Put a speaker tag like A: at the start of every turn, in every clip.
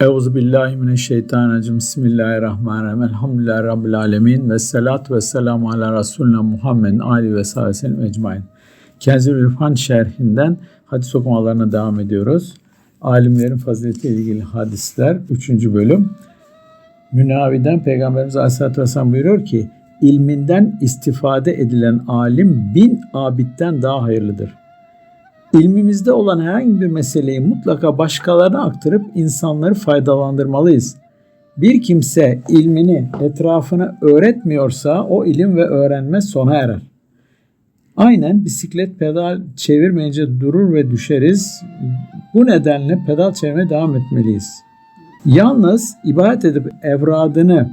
A: Euzu billahi mineşşeytanirracim. Bismillahirrahmanirrahim. Elhamdülillahi rabbil alamin ve salatu ve selamu ala Resulina Muhammedin ali ve sahibi sellem ecmaîn. Kenzül İrfan şerhinden hadis okumalarına devam ediyoruz. Alimlerin faziletiyle ilgili hadisler 3. bölüm. Münaviden Peygamberimiz Aleyhisselatü Vesselam buyuruyor ki ilminden istifade edilen alim bin abitten daha hayırlıdır. İlmimizde olan herhangi bir meseleyi mutlaka başkalarına aktarıp insanları faydalandırmalıyız. Bir kimse ilmini etrafına öğretmiyorsa o ilim ve öğrenme sona erer. Aynen bisiklet pedal çevirmeyince durur ve düşeriz. Bu nedenle pedal çevirmeye devam etmeliyiz. Yalnız ibadet edip evradını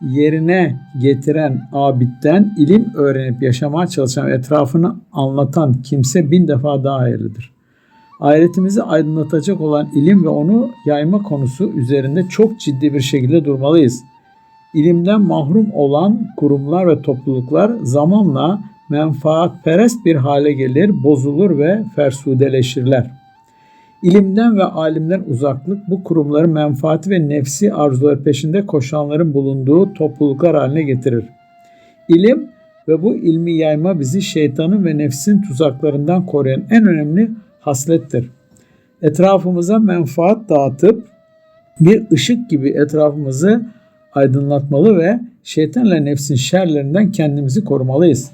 A: yerine getiren abitten ilim öğrenip yaşamaya çalışan etrafını anlatan kimse bin defa daha hayırlıdır. Ahiretimizi aydınlatacak olan ilim ve onu yayma konusu üzerinde çok ciddi bir şekilde durmalıyız. İlimden mahrum olan kurumlar ve topluluklar zamanla menfaatperest bir hale gelir, bozulur ve fersudeleşirler. İlimden ve alimden uzaklık bu kurumları menfaati ve nefsi arzuları peşinde koşanların bulunduğu topluluklar haline getirir. İlim ve bu ilmi yayma bizi şeytanın ve nefsin tuzaklarından koruyan en önemli haslettir. Etrafımıza menfaat dağıtıp bir ışık gibi etrafımızı aydınlatmalı ve şeytanla nefsin şerlerinden kendimizi korumalıyız.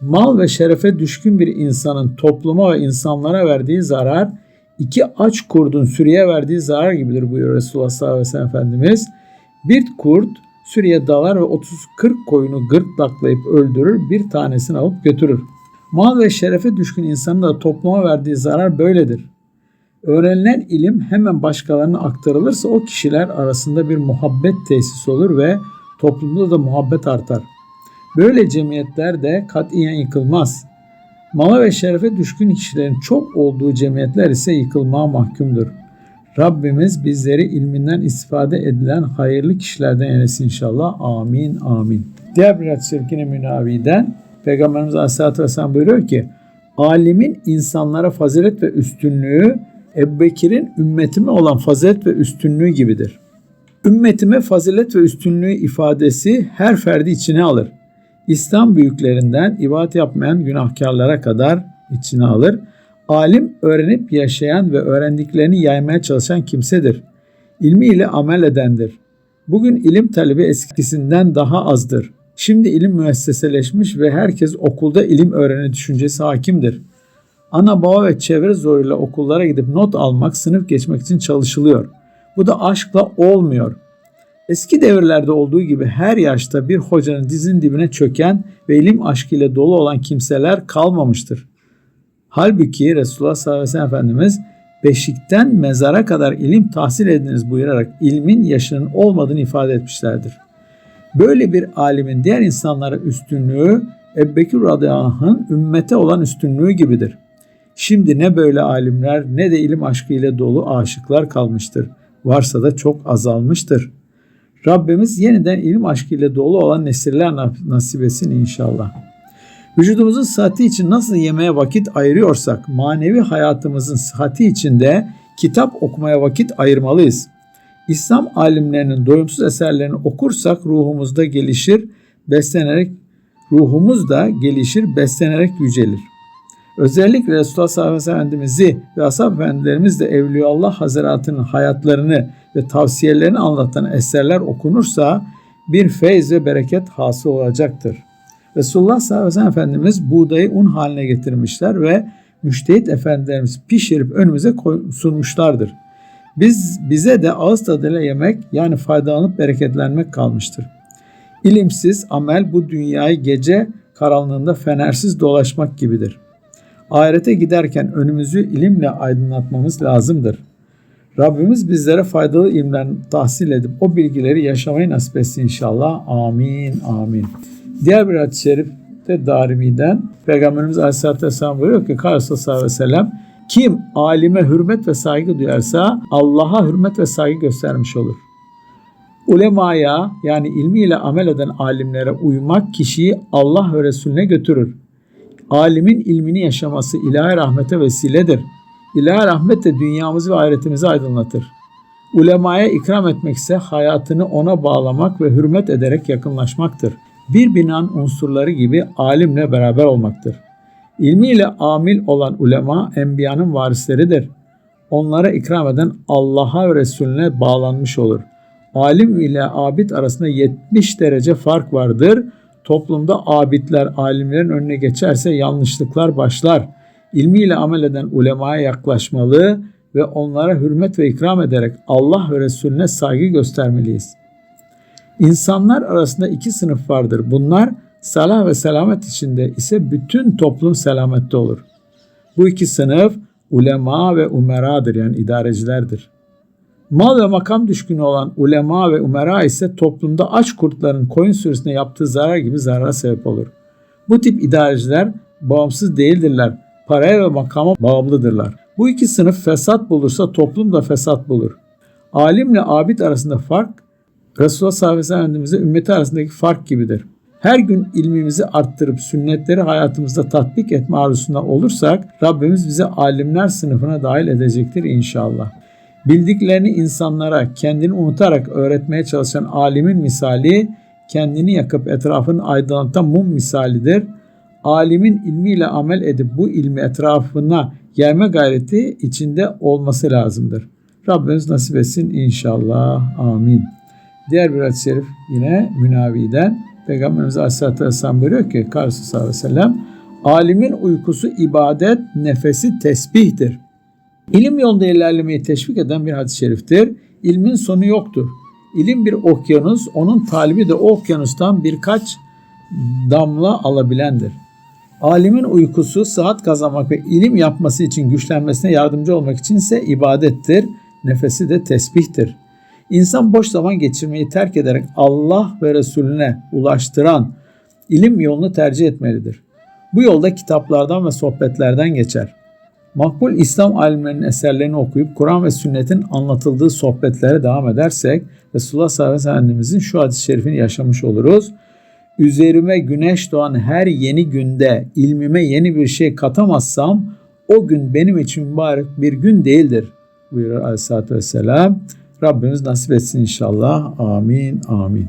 A: Mal ve şerefe düşkün bir insanın topluma ve insanlara verdiği zarar iki aç kurdun sürüye verdiği zarar gibidir buyuruyor Resulullah sallallahu aleyhi ve sellem Efendimiz. Bir kurt sürüye dalar ve 30-40 koyunu gırtlaklayıp öldürür, bir tanesini alıp götürür. Mal ve şerefe düşkün insanın da topluma verdiği zarar böyledir. Öğrenilen ilim hemen başkalarına aktarılırsa o kişiler arasında bir muhabbet tesis olur ve toplumda da muhabbet artar. Böyle cemiyetler de katiyen yıkılmaz. Mala ve şerefe düşkün kişilerin çok olduğu cemiyetler ise yıkılmaya mahkumdur. Rabbimiz bizleri ilminden istifade edilen hayırlı kişilerden eylesin inşallah. Amin amin. Diğer bir şerifine münaviden Peygamberimiz Aleyhisselatü Vesselam buyuruyor ki alimin insanlara fazilet ve üstünlüğü Ebu Bekir'in ümmetime olan fazilet ve üstünlüğü gibidir. Ümmetime fazilet ve üstünlüğü ifadesi her ferdi içine alır. İslam büyüklerinden ibadet yapmayan günahkarlara kadar içine alır. Alim öğrenip yaşayan ve öğrendiklerini yaymaya çalışan kimsedir. İlmiyle amel edendir. Bugün ilim talebi eskisinden daha azdır. Şimdi ilim müesseseleşmiş ve herkes okulda ilim öğreni düşüncesi hakimdir. Ana baba ve çevre zoruyla okullara gidip not almak, sınıf geçmek için çalışılıyor. Bu da aşkla olmuyor. Eski devirlerde olduğu gibi her yaşta bir hocanın dizin dibine çöken ve ilim aşkıyla dolu olan kimseler kalmamıştır. Halbuki Resulullah sallallahu aleyhi ve sellem Efendimiz beşikten mezara kadar ilim tahsil ediniz buyurarak ilmin yaşının olmadığını ifade etmişlerdir. Böyle bir alimin diğer insanlara üstünlüğü Ebbekir radıyallahu ümmete olan üstünlüğü gibidir. Şimdi ne böyle alimler ne de ilim aşkıyla dolu aşıklar kalmıştır. Varsa da çok azalmıştır.'' Rabbimiz yeniden ilim aşkıyla dolu olan nesiller nasip etsin inşallah. Vücudumuzun sıhhati için nasıl yemeğe vakit ayırıyorsak manevi hayatımızın sıhhati için de kitap okumaya vakit ayırmalıyız. İslam alimlerinin doyumsuz eserlerini okursak ruhumuzda gelişir, beslenerek ruhumuz da gelişir, beslenerek yücelir. Özellikle Resulullah sallallahu aleyhi ve sellem Efendimiz'i ve ashab efendilerimiz de Evliyaullah Hazretleri'nin hayatlarını ve tavsiyelerini anlatan eserler okunursa bir feyz ve bereket hasıl olacaktır. Resulullah sallallahu aleyhi ve sellem Efendimiz buğdayı un haline getirmişler ve müştehit efendilerimiz pişirip önümüze sunmuşlardır. Biz bize de ağız tadıyla yemek yani faydalanıp bereketlenmek kalmıştır. İlimsiz amel bu dünyayı gece karanlığında fenersiz dolaşmak gibidir. Ahirete giderken önümüzü ilimle aydınlatmamız lazımdır. Rabbimiz bizlere faydalı ilimler tahsil edip o bilgileri yaşamayı nasip etsin inşallah. Amin, amin. Diğer bir hadis-i şerif de Darimi'den Peygamberimiz Aleyhisselatü Vesselam buyuruyor ki Karısı sallallahu aleyhi kim alime hürmet ve saygı duyarsa Allah'a hürmet ve saygı göstermiş olur. Ulemaya yani ilmiyle amel eden alimlere uymak kişiyi Allah ve Resulüne götürür. Alimin ilmini yaşaması ilahi rahmete vesiledir. İlahi rahmet de dünyamızı ve ahiretimizi aydınlatır. Ulemaya ikram etmek ise hayatını ona bağlamak ve hürmet ederek yakınlaşmaktır. Bir binanın unsurları gibi alimle beraber olmaktır. İlmiyle amil olan ulema enbiyanın varisleridir. Onlara ikram eden Allah'a ve Resulüne bağlanmış olur. Alim ile abid arasında 70 derece fark vardır. Toplumda abidler alimlerin önüne geçerse yanlışlıklar başlar. İlmiyle amel eden ulemaya yaklaşmalı ve onlara hürmet ve ikram ederek Allah ve Resulüne saygı göstermeliyiz. İnsanlar arasında iki sınıf vardır. Bunlar salah ve selamet içinde ise bütün toplum selamette olur. Bu iki sınıf ulema ve umeradır yani idarecilerdir. Mal ve makam düşkünü olan ulema ve umera ise toplumda aç kurtların koyun sürüsüne yaptığı zarar gibi zarara sebep olur. Bu tip idareciler bağımsız değildirler. Paraya ve makama bağımlıdırlar. Bu iki sınıf fesat bulursa toplum da fesat bulur. Alimle abid arasında fark Resulullah sallallahu aleyhi ve sellem ümmeti arasındaki fark gibidir. Her gün ilmimizi arttırıp sünnetleri hayatımızda tatbik etme arzusunda olursak Rabbimiz bize alimler sınıfına dahil edecektir inşallah. Bildiklerini insanlara kendini unutarak öğretmeye çalışan alimin misali kendini yakıp etrafını aydınlatan mum misalidir. Alimin ilmiyle amel edip bu ilmi etrafına yayma gayreti içinde olması lazımdır. Rabbimiz nasip etsin inşallah. Amin. Diğer bir hadis-i şerif yine Münavi'den Peygamberimiz Aleyhisselatü Vesselam buyuruyor ki Karşı sallallahu aleyhi alimin uykusu ibadet, nefesi tesbihtir. İlim yolunda ilerlemeyi teşvik eden bir hadis-i şeriftir. İlmin sonu yoktur. İlim bir okyanus, onun talibi de o okyanustan birkaç damla alabilendir. Alimin uykusu sıhhat kazanmak ve ilim yapması için güçlenmesine yardımcı olmak için ise ibadettir. Nefesi de tesbihtir. İnsan boş zaman geçirmeyi terk ederek Allah ve Resulüne ulaştıran ilim yolunu tercih etmelidir. Bu yolda kitaplardan ve sohbetlerden geçer. Makbul İslam alimlerinin eserlerini okuyup Kur'an ve sünnetin anlatıldığı sohbetlere devam edersek Resulullah sallallahu aleyhi ve sellem Efendimizin şu hadis-i şerifini yaşamış oluruz. Üzerime güneş doğan her yeni günde ilmime yeni bir şey katamazsam o gün benim için mübarek bir gün değildir buyurur aleyhissalatü vesselam. Rabbimiz nasip etsin inşallah. Amin. Amin.